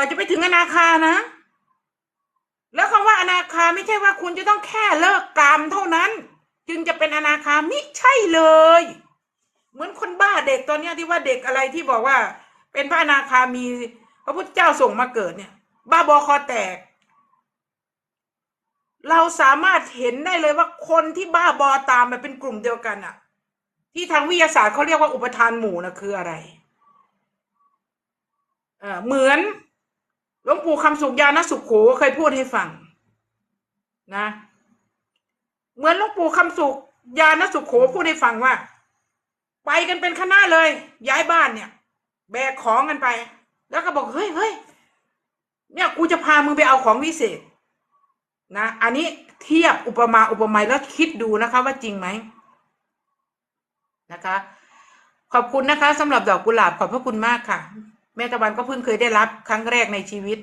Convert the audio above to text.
ว่าจะไปถึงอนาคานะ แล้วคำว่าอนาคาไม่ใช่ว่าคุณจะต้องแค่เลิกกามเท่านั้น จึงจะเป็นอนาคามิใช่เลย เหมือนคนบ้าเด็กตอนนี้ที่ว่าเด็กอะไรที่บอกว่า เป็นพระอนาคามี พระพุทธเจ้าส่งมาเกิดเนี่ย บ้าบอคอแตก เราสามารถเห็นได้เลยว่าคนที่บ้าบอตามมันเป็นกลุ่มเดียวกันอะที่ทางวิทยาศาสตร์เขาเรียกว่าอุปทานหมู่นะคืออะไรเออเหมือน หลวงปู่คำสุขยานสุขโขเคยพูดให้ฟังนะ เหมือนหลวงปู่คำสุขยานสุขโขพูดให้ฟังว่า ไปกันเป็นคณะเลย ย้ายบ้านเนี่ย แบกของกันไป แล้วก็บอกเฮ้ยเฮ้ยเนี่ยกูจะพามึงไปเอาของวิเศษ นะ อันนี้เทียบอุปมาอุปไมยแล้วคิดดูนะคะ ว่าจริงไหมนะคะ ขอบคุณนะคะสำหรับดอกกุหลาบขอบพระคุณมากค่ะ แม่ตะวันก็เพิ่งเคยได้รับครั้งแรกในชีวิต